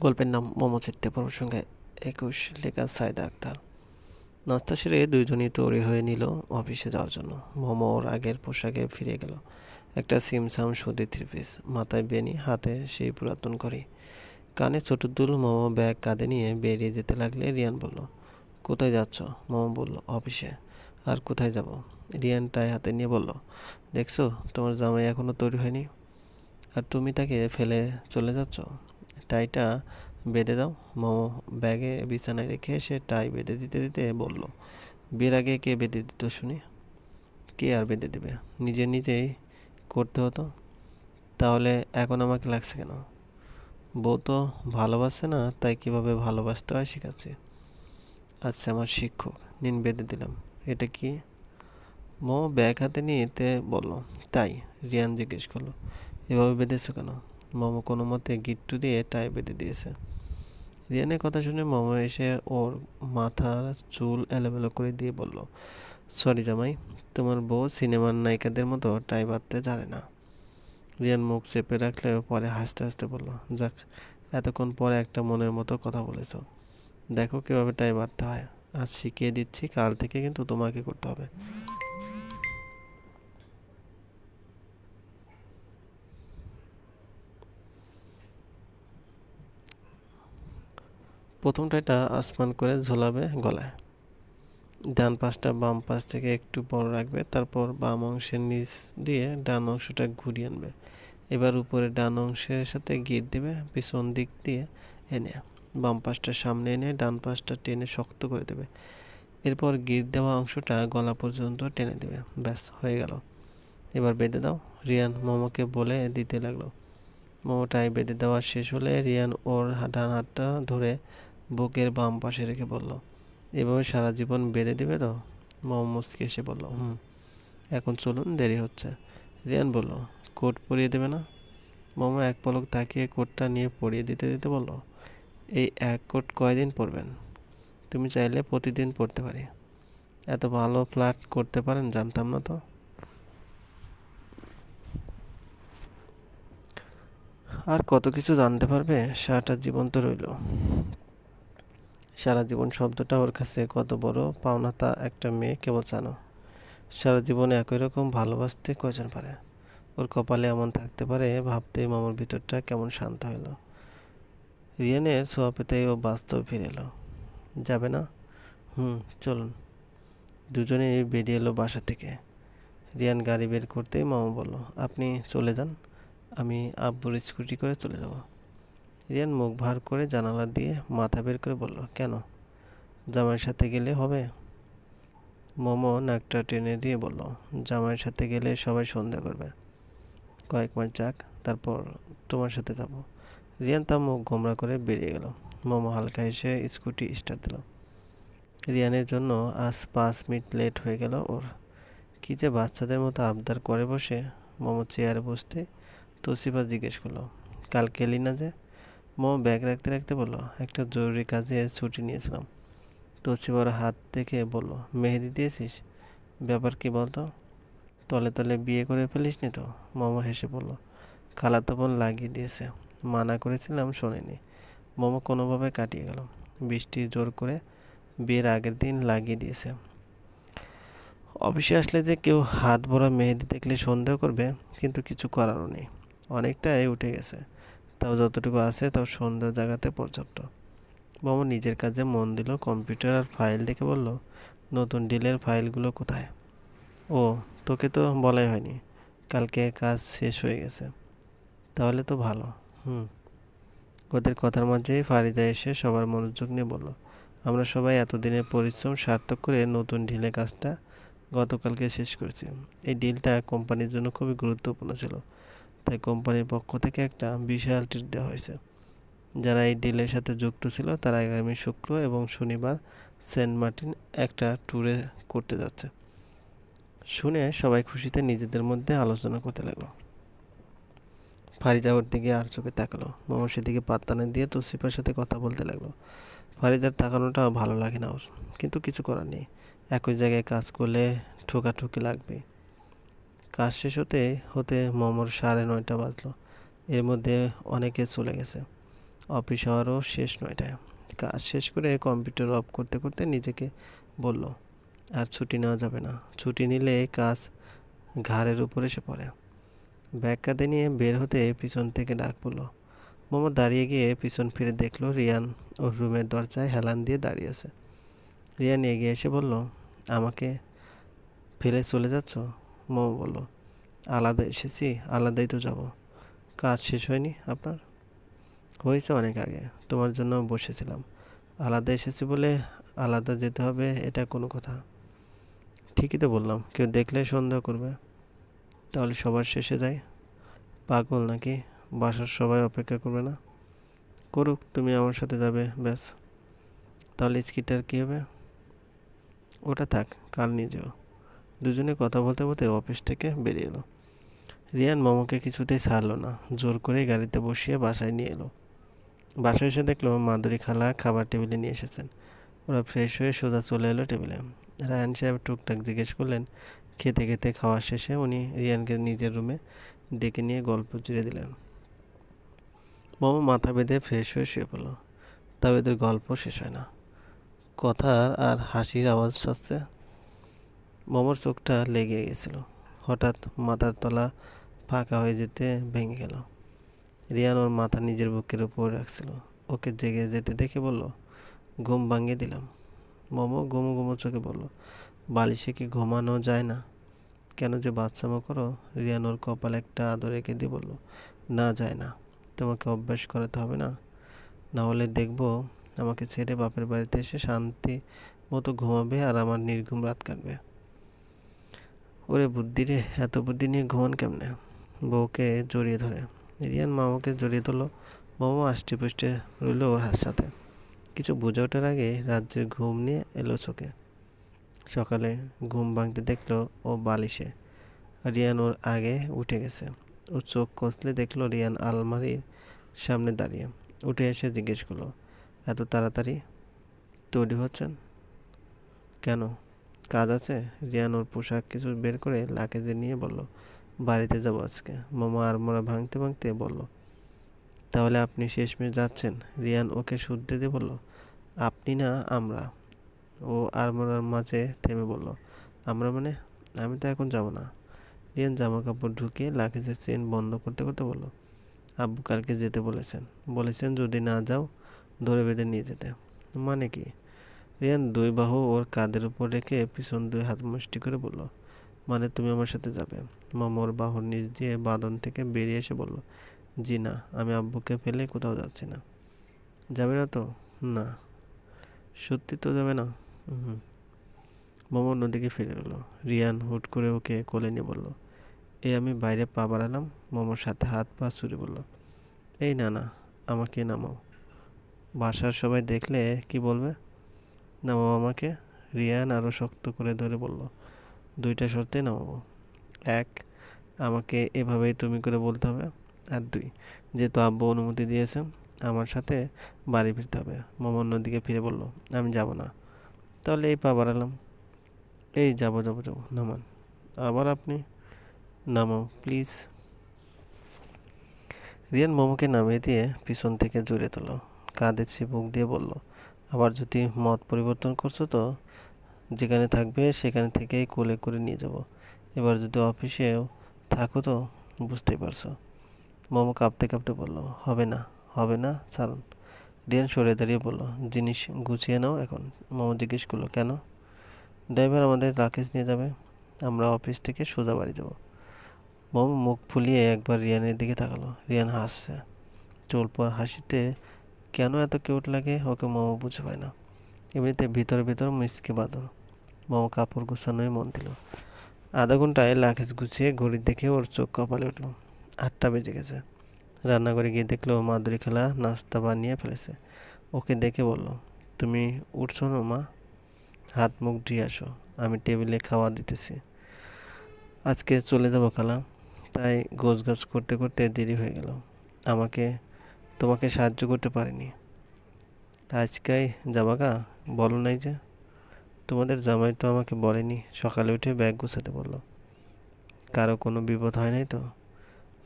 গল্পের নাম মোমো চিত্তে প্রসঙ্গে একুশ লেখা সাইদা আক্তার। নাস্তা সেরে দুজনই তৈরি হয়ে নিল অফিসে যাওয়ার জন্য। মোমো ওর আগের পোশাকে ফিরে গেল। একটা সিমসাম সুতি থ্রি পিস। মাথায় বেনি, হাতে সেই পুরাতন করি কানে ছোট দুল মোমো ব্যাগ কাঁধে নিয়ে বেরিয়ে যেতে লাগলে রিয়ান বলল, কোথায় যাচ্ছ? মোমো বলল, অফিসে। আর কোথায় যাব? রিয়ান টাই হাতে নিয়ে বলল, দেখছ, তোমার জামাই এখনও তৈরি হয়নি? আর তুমি তাকে ফেলে চলে যাচ্ছ? টাইটা বেঁধে দাও। মোমো ব্যাগে বিছানায় রেখে সে টাই বেঁধে দিতে দিতে বলল, বিয়ের আগে কে বেঁধে দিত শুনি? কে আর বেঁধে দেবে? নিজে নিজেই করতে হতো। তাহলে এখন আমাকে লাগছে কেন? বউ তো ভালোবাসে না, তাই কীভাবে ভালোবাসতে হয় শেখাচ্ছি? আচ্ছা আমার শিক্ষক, নিন বেঁধে দিলাম। এটা কি? মো ব্যাগ হাতে নিতে বলল, তাই। রিয়ান জিজ্ঞেস করল, এভাবে বেঁধেছো কেন? মোমো কোনো মতে গিট্টু দিয়ে টাই বেঁধে দিয়েছে। রিয়ানের কথা শুনে মোমো এসে ওর মাথার চুল এলোমেলো করে দিয়ে বলল সরি জামাই, তোমার বউ সিনেমার নায়িকাদের মতো টাই বাঁধতে জানে না। রিয়ান মুখ চেপে রাখলেও পরে হাসতে হাসতে বলল, যাক, এতক্ষণ পরে একটা মনের মতো কথা বলেছ। দেখো কীভাবে টাই বাঁধতে হয়। আজ শিখিয়ে দিচ্ছি, কাল থেকে কিন্তু তোমাকে করতে হবে। প্রথম এটা আসমান করে ঝোলাবে গলায়। ডান পাশটা বাম পাশ থেকে একটু বড় রাখবে, তারপর বাম অংশের নিচ দিয়ে ডান অংশটা ঘুরিয়ে আনবে। এবার উপরে ডান অংশের সাথে গিট দেবে, পিছন দিক দিয়ে এনে বাম পাশটা সামনে এনে ডান পাশটা টেনে শক্ত করে দেবে। এরপর গিট দেওয়া অংশটা গলা পর্যন্ত টেনে দেবে। ব্যাস, হয়ে গেল। এবার বেঁধে দাও। রিয়ান মোমোকে বলে দিতে লাগল। মোমোটাই বেঁধে দেওয়া শেষ হলে রিয়ান ওর ডান হাতটা ধরে বুকের বাম পাশে রেখে বলল, এভাবে সারা জীবন বেঁধে দেবে তো? মোমো মুচকে এসে বলল, হুম, এখন চলুন, দেরি হচ্ছে। রিয়ান বলল, কোট পরিয়ে দেবে না? মোমো এক পলক তাকিয়ে কোটটা নিয়ে পরিয়ে দিতে দিতে বলল, এই এক কোট কয়দিন পরবেন? তুমি চাইলে প্রতিদিন পড়তে পারি। এত ভালো ফ্ল্যাট করতে পারেন, জানতাম না তো? আর কত কিছু জানতে পারবে, সারাটা জীবন তো রইল। সারা জীবন শব্দটা ওর কাছে কত বড় পাওনা তা একটা মেয়ে কেবল জানো। সারা জীবনে একই রকম ভালোবাসতে কয়জন পারে? ওর কপালে এমন থাকতে পারে, ভাবতেই মামার ভিতরটা কেমন শান্ত হলো রিয়ানের ছোঁয়া পেতেই ও বাস্তব ফিরে এলো। যাবে না? হুম, চলুন। দুজনেই বেরিয়ে এলো বাসা থেকে। রিয়ান গাড়ি বের করতেই মামা বলল, আপনি চলে যান, আমি আব্বুর স্কুটি করে চলে যাব। রিয়ান মুখ ভার করে জানালা দিয়ে মাথা বের করে বলল, কেন? জামাইয়ের সাথে গেলে হবে? মোমো নাকটা টেনে দিয়ে বলল, জামাইয়ের সাথে গেলে সবাই সন্দেহ করবে। কয়েক মাস যাক, তারপর তোমার সাথে যাব। রিয়ান তার মুখ গোমরা করে বেরিয়ে গেল। মোমো হালকা এসে স্কুটি স্টার্ট দিল। রিয়ানের জন্য আজ পাঁচ মিনিট লেট হয়ে গেল ওর। কী যে বাচ্চাদের মতো আবদার করে বসে। মোমো চেয়ারে বসতে তোসিফা জিজ্ঞেস করল কাল কেলি না যে? মোমো ব্যাগ রাখতে রাখতে বলল, একটা জরুরি কাজে ছুটি নিয়েছিলাম। তোসিফার হাত দেখে বলল, মেহেদি দিয়েছিস? ব্যাপার কি বলতো? তলে তলে বিয়ে করে ফেলিস নি তো? মোমো হেসে বলল খালাতো বোন লাগিয়ে দিয়েছে। মানা করেছিলাম শোনেনি। মোমো কোনোভাবে কাটিয়ে গেল, বৃষ্টি জোর করে বিয়ের আগের দিন লাগিয়ে দিয়েছে। অফিসে আসলে যে কেউ হাত ভরা মেহেদি দেখলে সন্দেহ করবে, কিন্তু কিছু করারও নেই। অনেকটাই উঠে গেছে। তাও যতটুকু আছে তাও সন্দেহ জায়গাতে পর্যাপ্ত। মোমো নিজের কাজে মন দিল কম্পিউটার আর ফাইল দেখে বলল, নতুন ডিলের ফাইলগুলো কোথায়? ও, তোকে তো বলাই হয়নি। কালকে কাজ শেষ হয়ে গেছে। তাহলে তো ভালো। হুম। ওদের কথার মাঝেই ফারিদা এসে সবার মনোযোগ নিয়ে বলল, আমরা সবাই এতদিনের পরিশ্রম সার্থক করে নতুন ঢিলে কাজটা গতকালকে শেষ করেছি। এই ডিলটা কোম্পানির জন্য খুবই গুরুত্বপূর্ণ ছিল। তাই কোম্পানির পক্ষ থেকে একটা বিশাল ট্রিট দেওয়া হয়েছে। যারা এই ডিলের সাথে যুক্ত ছিল, তারা আগামী শুক্র এবং শনিবার সেন্ট মার্টিন একটা ট্যুরে করতে যাচ্ছে। শুনে সবাই খুশিতে নিজেদের মধ্যে আলোচনা করতে লাগল। ফারিদা ওর দিকে আর চোখে তাকালো। মামা সেদিকে পাত্তা না দিয়ে তোসিফার সাথে কথা বলতে লাগল। ফারিদার তাকানোটা ভালো লাগে না ওর, কিন্তু কিছু করার নেই। একই জায়গায় কাজ করলে ঠোকাঠুকি লাগবে কাজ শেষ হতে হতে মমর সাড়ে নয়টা বাজলো। এর মধ্যে অনেকে চলে গেছে। অফিস হওয়ারও শেষ নয়টায়। কাজ শেষ করে কম্পিউটার অফ করতে করতে নিজেকে বলল, আর ছুটি নেওয়া যাবে না। ছুটি নিলে কাজ ঘাড়ের উপর এসে পড়ে। ব্যাগ কাঁধে নিয়ে বের হতে পিছন থেকে ডাক পড়ল। মোমো দাঁড়িয়ে গিয়ে পিছন ফিরে দেখল রিয়ান ওর রুমের দরজায় হেলান দিয়ে দাঁড়িয়ে আছে। রিয়ান এগিয়ে এসে বলল, আমাকে ফেলে চলে যাচ্ছ? মোমো বলল, আলাদা এসেছি, আলাদাই তো যাব। কাজ শেষ হয়নি আপনার? হয়েছে অনেক আগে, তোমার জন্য বসেছিলাম। আলাদা এসেছি বলে আলাদা যেতে হবে, এটা কোনো কথা। ঠিকই তো বললাম, কেউ দেখলে সন্দেহ করবে। তাহলে সবার শেষে যাই? পাগল নাকি? বাসার সবাই অপেক্ষা করবে না? করুক, তুমি আমার সাথে যাবে, ব্যাস। তাহলে স্কিটার কী হবে? ওটা থাক, কাল নিয়ে যেও। দুজনে কথা বলতে বলতে অফিস থেকে বেরিয়ে এলো। রিয়ান মোমোকে কিছুতেই ছাড়লো না, জোর করে গাড়িতে বসিয়ে বাসায় নিয়ে এলো। বাসায় এসে দেখল মাধুরী খালা খাবার টেবিলে নিয়ে এসেছেন। ওরা ফ্রেশ হয়ে সোজা চলে এলো টেবিলে। রায়ান সাহেব টুকটাক জিজ্ঞেস করলেন, খেতে খেতে খাওয়া শেষে? উনি রিয়ানকে নিজের রুমে ডেকে নিয়ে গল্প জুড়ে দিলেন। মোমো মাথা বেঁধে ফ্রেশ হয়ে শুয়ে পড়ল। তবে এদের গল্প শেষ হয় না। কথার আর হাসির আওয়াজ আসছে মোমোর চোখটা লেগে গেছিল। হঠাৎ মাথার তলা ফাঁকা হয়ে যেতে ভেঙে গেল। রিয়ান ওর মাথা নিজের বুকের উপর রাখছিল। ওকে জেগে যেতে দেখে বলল, ঘুম ভাঙিয়ে দিলাম। মোমো গুমো গুমো চোখে বলল, বালিশে কি ঘুমানো যায় না? কেন যে বাচ্চামো করো? রিয়ান ওর কপাল একটা আদর রেখে দিয়ে বলল, না যায় না। তোমাকে অভ্যাস করাতে হবে না। না হলে দেখব আমাকে ছেড়ে বাপের বাড়িতে এসে শান্তি মতো ঘুমাবে আর আমার নির্ঘুম রাত কাটবে। ওরে বুদ্ধি রে, এত বুদ্ধি নিয়ে ঘুমান কেমনে? বউকে জড়িয়ে ধরে। রিয়ান মামাকে জড়িয়ে ধরলো। মামা আষ্টে পুষ্টে রইল ওর হাত সাথে। কিছু বুঝে ওঠার আগে রাজ্যের ঘুম নিয়ে এলো চোখে। সকালে ঘুম ভাঙতে দেখল ও বালিশে। রিয়ান ওর আগে উঠে গেছে। ও চোখ কষলে দেখল রিয়ান আলমারির সামনে দাঁড়িয়ে। উঠে এসে জিজ্ঞেস করল, এত তাড়াতাড়ি তৈরি হচ্ছেন? কেন? কাজ আছে? রিয়ান ওর পোশাক কিছু বের করে লাকেজে নিয়ে বলল, বাড়িতে যাব আজকে। মামা আড়মোড়া ভাঙতে ভাঙতে বলল, তাহলে আপনি শেষমেশ যাচ্ছেন? রিয়ান ওকে সুদ দিতে বলল, আপনি না আমরা। ও আড়মোড়ার মাঝে থেমে বলল, আমরা মানে? আমি তো এখন যাব না। রিয়ান জামা কাপড় ঢুকিয়ে লাকেজের চেন বন্ধ করতে করতে বলল, আব্বু কালকে যেতে বলেছেন। বলেছেন, যদি না যাও, ধরে বেঁধে নিয়ে যেতে। মানে কি? রিয়ান দুই বাহু ওর কাঁধের উপর রেখে পিছন দুই হাত মুষ্টি করে বলল মানে তুমি আমার সাথে যাবে? মামা ওর বাহুর নিচ দিয়ে বাদন থেকে বেরিয়ে এসে বলল, জি না, আমি আব্বুকে ফেলে কোথাও যাচ্ছি না। যাবে না তো? না। সত্যি তো যাবে না? হুম মোমো অন্যদিকে ফিরে গেল। রিয়ান হুট করে ওকে কোলে নিয়ে বলল এই আমি বাইরে পা বাড়ালাম। মোমোর সাথে হাত পা ছুড়ে বলল, এই না না, আমাকে নামাও। বাসার সবাই দেখলে কি বলবে? নামাও আমাকে। রিয়ান আরও শক্ত করে ধরে বলল, দুইটা শর্তে নামাবো। এক, আমাকে এভাবেই তুমি করে বলতে হবে। আর দুই, যেহেতু আব্বু অনুমতি দিয়েছেন, আমার সাথে বাড়ি ফিরতে হবে। মামা অন্যদিকে ফিরে বলল, আমি যাব না। তাহলে এই পা বাড়ালাম। এই যাব যাব যাব, নামান। আবার আপনি? নামাও, প্লিজ। রিয়ান মোমোকে নামিয়ে দিয়ে পিছন থেকে জড়িয়ে তোলো কাঁধে চিবুক দিয়ে বলল আবার যদি মত পরিবর্তন করছ তো যেখানে থাকবে সেখানে থেকেই কোলে করে নিয়ে যাব। এবার যদি অফিসেও থাকো তো বুঝতেই পারছ। মোমো কাঁপতে কাঁপতে বলল, হবে না হবে না, ছাড়ুন। রিয়ান সরে দাঁড়িয়ে বলল, জিনিস গুছিয়ে নাও এখন। মোমো জিজ্ঞেস করল, কেন? ড্রাইভার আমাদের রাকেশ নিয়ে যাবে। আমরা অফিস থেকে সোজা বাড়ি যাব। মোমো মুখ ফুলিয়ে একবার রিয়ানের দিকে তাকালো। রিয়ান হাসছে। চুল পর হাসিতে কেন এত কিউট লাগে? ওকে মোমো বুঝে পায় না। এমনিতে ভিতর ভিতর মিসকে বাদর। মোমো কাপড় গুছানোয় মন দিল। আধা ঘন্টায় লাকেজ গুছিয়ে ঘড়ি দেখে ওর চোখ কপালে উঠল। আটটা বেজে গেছে। রান্নাঘরে গিয়ে দেখল মাদুরি খেলা নাস্তা বানিয়ে ফেলেছে। ওকে দেখে বলল, তুমি উঠছো না মা? হাত মুখ ধুয়ে আসো। আমি টেবিলে খাওয়া দিতেছি। আজকে চলে যাব খালা। তাই গোছ গাছ করতে করতে দেরি হয়ে গেল। আমাকে তোমাকে সাহায্য করতে পারিনি। আজকাই গা? বলো নাই যে। তোমাদের জামাই তো আমাকে বলেনি। সকালে উঠে ব্যাগ গোছাতে বলল। কারও কোনো বিপদ হয় নাই তো?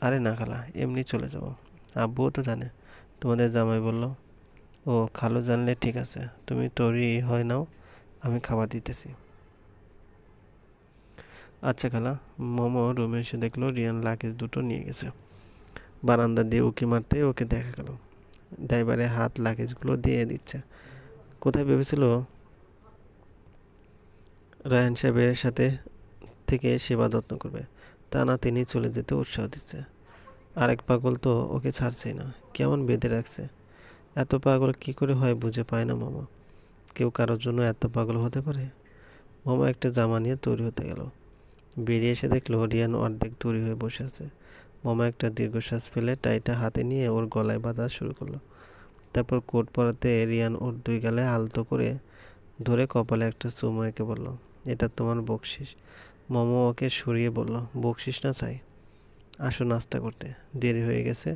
আরে না খালা, এমনি চলে যাব। আব্বুও তো জানে। তোমাদের জামাই বলল, ও, খালো জানলে ঠিক আছে। তুমি তৈরি হয় নাও, আমি খাবার দিতেছি। আচ্ছা খালা, মোমো রুমে এসে দেখল রিয়ান লাগেজ দুটো নিয়ে গেছে। বারান্দা দিয়ে উকি মারতে ওকে দেখা গেল। ড্রাইভারের হাত, লাগেজগুলো দিয়ে দিচ্ছে। কোথায় ভেবেছিল? রায়হান সাহেবের সাথে থেকে সেবা যত্ন করবে। তা না, তিনি চলে যেতে উৎসাহ দিচ্ছে। আরেক পাগল তো ওকে ছাড়ছেই না। কেমন বেঁধে রাখছে? এত পাগল কি করে হয় বুঝে পায় না মামা। কেউ কারোর জন্য এত পাগল হতে পারে? মামা একটা জামা নিয়ে তৈরি হতে গেল। বেরিয়ে এসে দেখল রিয়ান অর্ধেক তৈরি হয়ে বসে আছে। মামা একটা দীর্ঘশ্বাস ফেলে টাইটা হাতে নিয়ে ওর গলায় বাঁধা শুরু করল। তারপর কোট পরাতে রিয়ান ওর দুই গালে আলতো করে ধরে কপালে একটা চুমো এঁকে বলল, এটা তোমার বকশিস। মামা ওকে সরিয়ে বলল, বকশিস না চাই আসো নাস্তা করতে, দেরি হয়ে গেছে।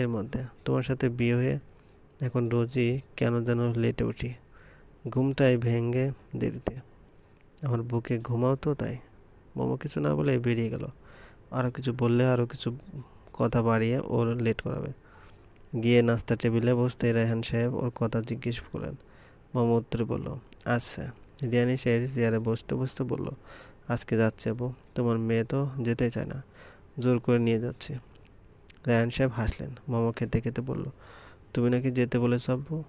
এর মধ্যে তোমার সাথে বিয়ে হয়ে এখন রোজই কেন যেন লেটে উঠি। ঘুমটাই ভেঙে দেরিতে। আমার বুকে ঘুমাও তো তাই? মোমো কিছু না বলে বেরিয়ে গেল। আরও কিছু বললে আরও কিছু কথা বাড়িয়ে ওর লেট করাবে। গিয়ে নাস্তা টেবিলে বসতে রেহান সাহেব ওর কথা জিজ্ঞেস করলেন। মোমো উত্তরে বলল আচ্ছা। রিয়ানি সাহেব চেয়ারে বসতে বসতে বলল, আজকে যাচ্ছে আপু, তোমার মেয়ে তো যেতে চায় না। জোর করে নিয়ে যাচ্ছে। রায়হান সাহেব হাসলেন। মোমো খেতে খেতে বলল, তুমি নাকি যেতে বলেছ আব্বু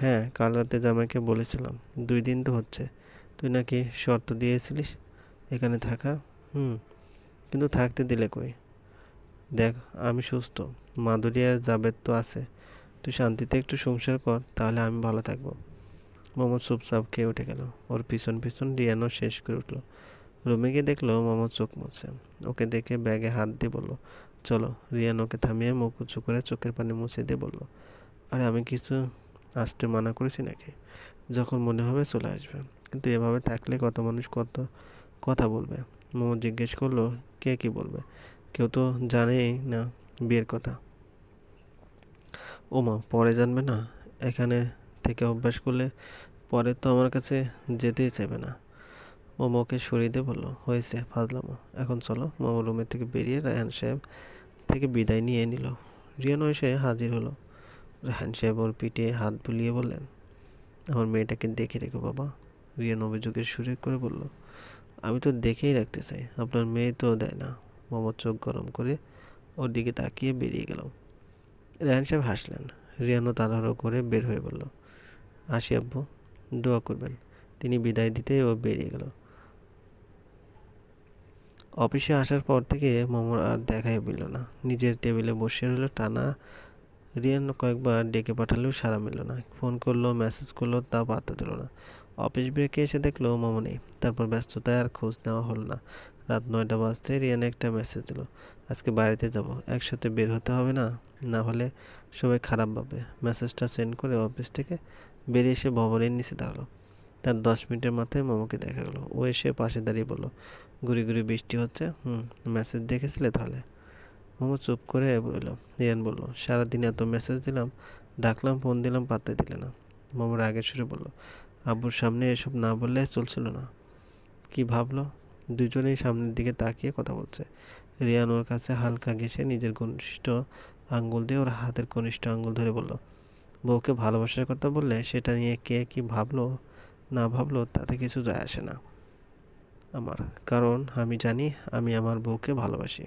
হ্যাঁ কাল রাতে জামাইকে বলেছিলাম। দুই দিন তো হচ্ছে। তুই নাকি শর্ত দিয়েছিলিস এখানে থাকা হুম। কিন্তু থাকতে দিলে কই? দেখ, আমি সুস্থ। মাধুরী আর জাবেদ তো আছে। তুই শান্তিতে একটু সংসার কর, তাহলে আমি ভালো থাকব। মোহাম্মদ চুপচাপ খেয়ে উঠে গেল। ওর পিছন পিছন রিয়ানও শেষ করে উঠল। রুমে গিয়ে দেখল মোহাম্মদ চোখ মুছে ওকে দেখে ব্যাগে হাত দিয়ে বলল, চলো। রিয়ান ওকে থামিয়ে মুখ উঁচু করে চোখের পানি মুছে দিয়ে বলল, আরে আমি কিছু আসতে মানা করেছি নাকি? যখন মনে হবে চলে আসবে। কিন্তু এভাবে থাকলে কত মানুষ কত কথা বলবে। মোমো জিজ্ঞেস করল, কে কি বলবে? কেউ তো জানেই না বিয়ের কথা। ও মা পরে জানবে না? এখানে থেকে অভ্যাস করলে পরে তো আমার কাছে যেতেই চাইবে না। মোমোকে সরিয়ে দিয়ে বলল, হয়েছে, ফাজলামো। এখন চলো। মোমো রুমের থেকে বেরিয়ে রায়হান সাহেব থেকে বিদায় নিয়ে নিল। রিয়ান এসে হাজির হলো। রায়হান সাহেব ওর পিঠে হাত বুলিয়ে বললেন, আমার মেয়েটাকে দেখে রেখো বাবা। রিয়ান অভিযোগের সুরে করে বলল আমি তো দেখেই রাখতে চাই। আপনার মেয়ে তো দেয় না। মোহাম্মদ চোখ গরম করে ওর দিকে তাকিয়ে বেরিয়ে গেল রেহান সাহেব হাসলেন। রিয়ানও তাড়াহুড়ো করে বের হয়ে বলল, আসি আব্বু, দোয়া করবেন। তিনি বিদায় দিতে ও বেরিয়ে গেল। অফিসে আসার পর থেকে মোমোর আর দেখাই পেল না। নিজের টেবিলে বসে রইল টানা। রিয়ান কয়েকবার ডেকে পাঠালেও সাড়া মিলল না। ফোন করল, মেসেজ করল, তা পাত্তা দিল না। অফিস ব্রেকে এসে দেখল মোমো নেই তারপর ব্যস্ততায় আর খোঁজ নেওয়া হলো না। রাত নয়টা বাজতে রিয়ান একটা মেসেজ দিল আজকে বাড়িতে যাব, একসাথে বের হতে হবে না? না হলে সবাই খারাপ পাবে মেসেজটা সেন্ড করে অফিস থেকে বেরিয়ে এসে ভবনের নিচে দাঁড়াল। তার দশ মিনিটের মাথায় মোমোকে দেখা গেলো। ও এসে পাশে দাঁড়িয়ে বলল, ঘুরি ঘুরি বৃষ্টি হচ্ছে, হুম মেসেজ দেখেছিলে তাহলে? মোমো চুপ করে বলল রিয়ান বলল, সারাদিন এত মেসেজ দিলাম, ডাকলাম ফোন দিলাম পাত্তা দিলে না। মোমোর আগে সুরে বলল আব্বুর সামনে এসব না বললে চলছিল না। কি ভাবলো? দুজনেই সামনের দিকে তাকিয়ে কথা বলছে। রিয়ান ওর কাছে হালকা ঘেসে নিজের ঘনিষ্ঠ আঙ্গুল দিয়ে ওর হাতের কনিষ্ঠ আঙ্গুল ধরে বলল, বউকে ভালোবাসার কথা বললে সেটা নিয়ে কে কি ভাবলো না ভাবলো তাতে কিছু যায় আসে না। আমার, কারণ আমি জানি আমি আমার বউকে ভালোবাসি।